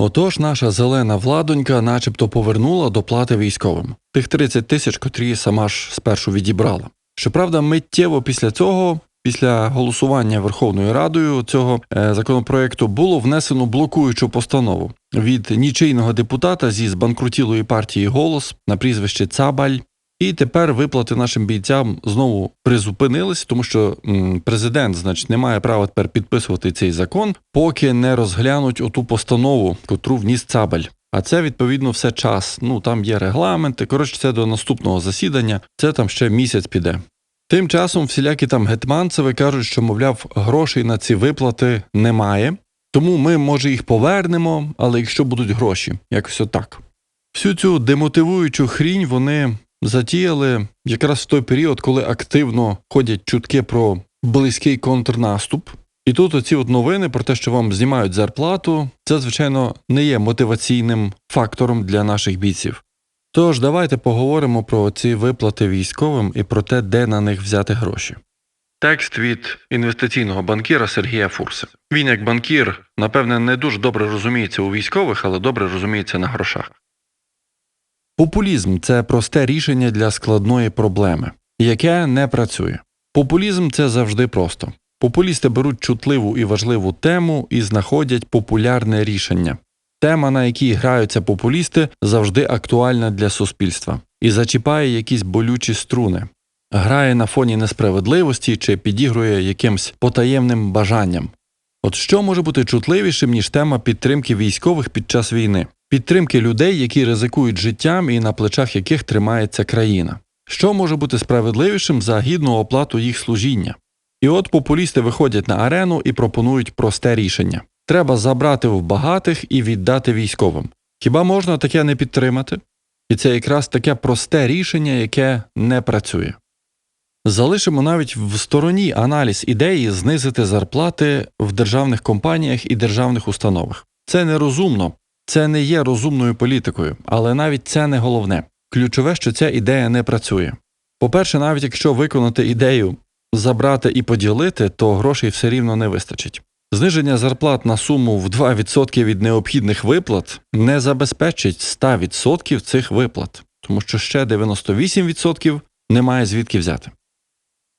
Отож, наша зелена владонька начебто повернула доплати військовим тих 30 тисяч, котрі сама ж спершу відібрала. Щоправда, миттєво після цього, після голосування Верховною Радою цього е, законопроекту, було внесено блокуючу постанову від нічийного депутата зі збанкрутілої партії Голос на прізвище Цабаль. І тепер виплати нашим бійцям знову призупинились, тому що президент, значить, не має права тепер підписувати цей закон, поки не розглянуть оту постанову, котру вніс Цабаль. А це відповідно все час. Ну там є регламенти. Коротше, це до наступного засідання. Це там ще місяць піде. Тим часом всілякі там гетманцеви кажуть, що мовляв, грошей на ці виплати немає. Тому ми, може, їх повернемо, але якщо будуть гроші, якось отак. Всю цю демотивуючу хрінь вони затіяли якраз в той період, коли активно ходять чутки про близький контрнаступ. І тут оці от новини про те, що вам знімають зарплату, це, звичайно, не є мотиваційним фактором для наших бійців. Тож давайте поговоримо про ці виплати військовим і про те, де на них взяти гроші. Текст від інвестиційного банкіра Сергія Фурса. Він, як банкір, напевне, не дуже добре розуміється у військових, але добре розуміється на грошах. Популізм це просте рішення для складної проблеми, яке не працює. Популізм це завжди просто. Популісти беруть чутливу і важливу тему і знаходять популярне рішення. Тема, на якій граються популісти, завжди актуальна для суспільства і зачіпає якісь болючі струни, грає на фоні несправедливості чи підігрує якимсь потаємним бажанням. От що може бути чутливішим, ніж тема підтримки військових під час війни, підтримки людей, які ризикують життям і на плечах яких тримається країна? Що може бути справедливішим за гідну оплату їх служіння? І от популісти виходять на арену і пропонують просте рішення: треба забрати в багатих і віддати військовим. Хіба можна таке не підтримати? І це якраз таке просте рішення, яке не працює. Залишимо навіть в стороні аналіз ідеї знизити зарплати в державних компаніях і державних установах. Це нерозумно, це не є розумною політикою, але навіть це не головне. Ключове, що ця ідея не працює. По-перше, навіть якщо виконати ідею забрати і поділити, то грошей все рівно не вистачить. Зниження зарплат на суму в 2% від необхідних виплат не забезпечить 100% цих виплат, тому що ще 98% немає звідки взяти.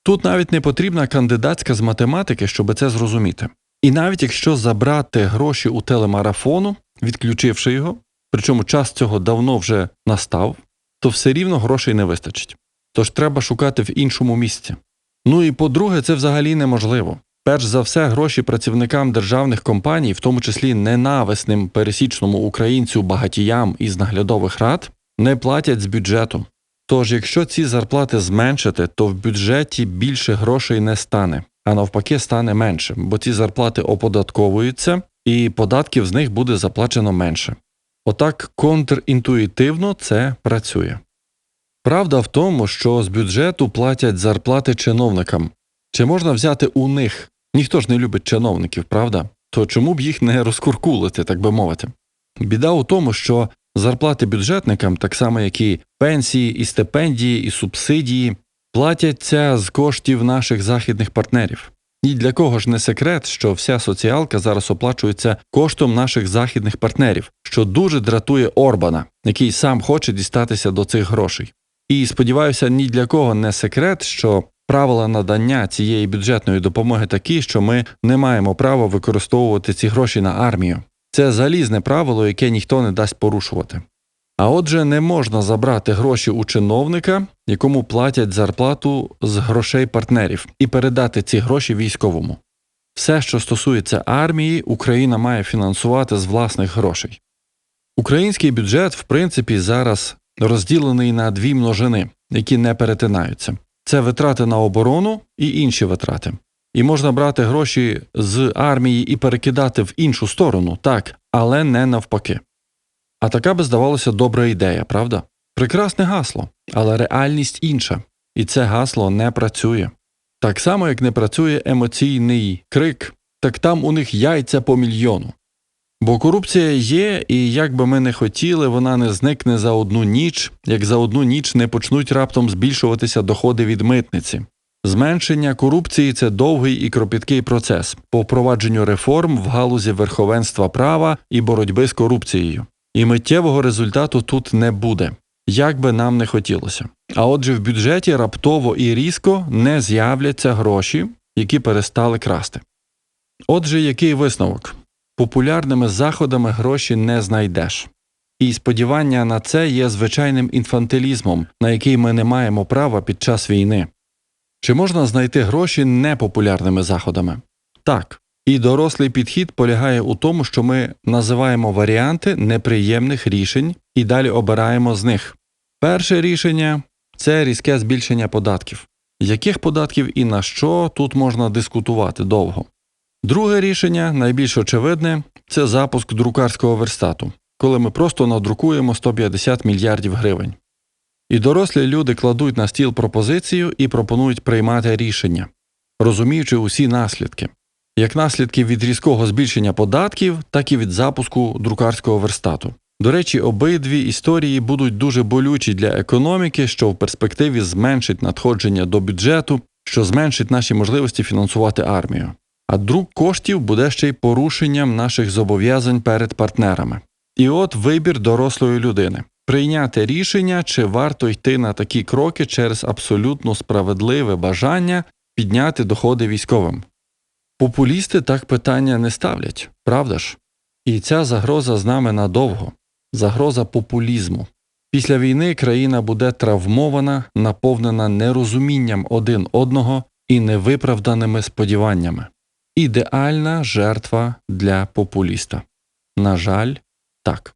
Тут навіть не потрібна кандидатська з математики, щоб це зрозуміти. І навіть якщо забрати гроші у телемарафону, відключивши його, причому час цього давно вже настав, то все рівно грошей не вистачить. Тож треба шукати в іншому місці. Ну і по-друге, це взагалі неможливо. Перш за все, гроші працівникам державних компаній, в тому числі ненависним пересічному українцю багатіям із наглядових рад, не платять з бюджету. Тож, якщо ці зарплати зменшити, то в бюджеті більше грошей не стане, а навпаки, стане менше, бо ці зарплати оподатковуються, і податків з них буде заплачено менше. Отак контрінтуїтивно це працює. Правда в тому, що з бюджету платять зарплати чиновникам. Чи можна взяти у них? Ніхто ж не любить чиновників, правда? То чому б їх не розкуркулити, так би мовити? Біда у тому, що зарплати бюджетникам, так само як і пенсії, і стипендії, і субсидії, платяться з коштів наших західних партнерів. І для кого ж не секрет, що вся соціалка зараз оплачується коштом наших західних партнерів, що дуже дратує Орбана, який сам хоче дістатися до цих грошей. І сподіваюся, ні для кого не секрет, що правила надання цієї бюджетної допомоги такі, що ми не маємо права використовувати ці гроші на армію. Це залізне правило, яке ніхто не дасть порушувати. А отже, не можна забрати гроші у чиновника, якому платять зарплату з грошей партнерів, і передати ці гроші військовому. Все, що стосується армії, Україна має фінансувати з власних грошей. Український бюджет, в принципі, зараз розділений на дві множини, які не перетинаються. Це витрати на оборону і інші витрати. І можна брати гроші з армії і перекидати в іншу сторону, так, але не навпаки. А така би здавалося добра ідея, правда? Прекрасне гасло, але реальність інша, і це гасло не працює. Так само, як не працює емоційний крик, так там у них яйця по мільйону. Бо корупція є, і як би ми не хотіли, вона не зникне за одну ніч, як за одну ніч не почнуть раптом збільшуватися доходи від митниці. Зменшення корупції це довгий і кропіткий процес по впровадженню реформ в галузі верховенства права і боротьби з корупцією. І миттєвого результату тут не буде, як би нам не хотілося. А отже, в бюджеті раптово і різко не з'являться гроші, які перестали красти. Отже, який висновок? Популярними заходами гроші не знайдеш. І сподівання на це є звичайним інфантилізмом, на який ми не маємо права під час війни. Чи можна знайти гроші непопулярними заходами? Так. І дорослий підхід полягає у тому, що ми називаємо варіанти неприємних рішень і далі обираємо з них. Перше рішення це різке збільшення податків. Яких податків і на що тут можна дискутувати довго. Друге рішення, найбільш очевидне, це запуск друкарського верстату, коли ми просто надрукуємо 150 мільярдів гривень. І дорослі люди кладуть на стіл пропозицію і пропонують приймати рішення, розуміючи усі наслідки, як наслідки від різкого збільшення податків, так і від запуску друкарського верстату. До речі, обидві історії будуть дуже болючі для економіки, що в перспективі зменшить надходження до бюджету, що зменшить наші можливості фінансувати армію. А друк коштів буде ще й порушенням наших зобов'язань перед партнерами. І от вибір дорослої людини прийняти рішення, чи варто йти на такі кроки через абсолютно справедливе бажання підняти доходи військовим. Популісти так питання не ставлять, правда ж? І ця загроза з нами надовго загроза популізму. Після війни країна буде травмована, наповнена нерозумінням один одного і невиправданими сподіваннями. Ідеальна жертва для популіста. На жаль, так.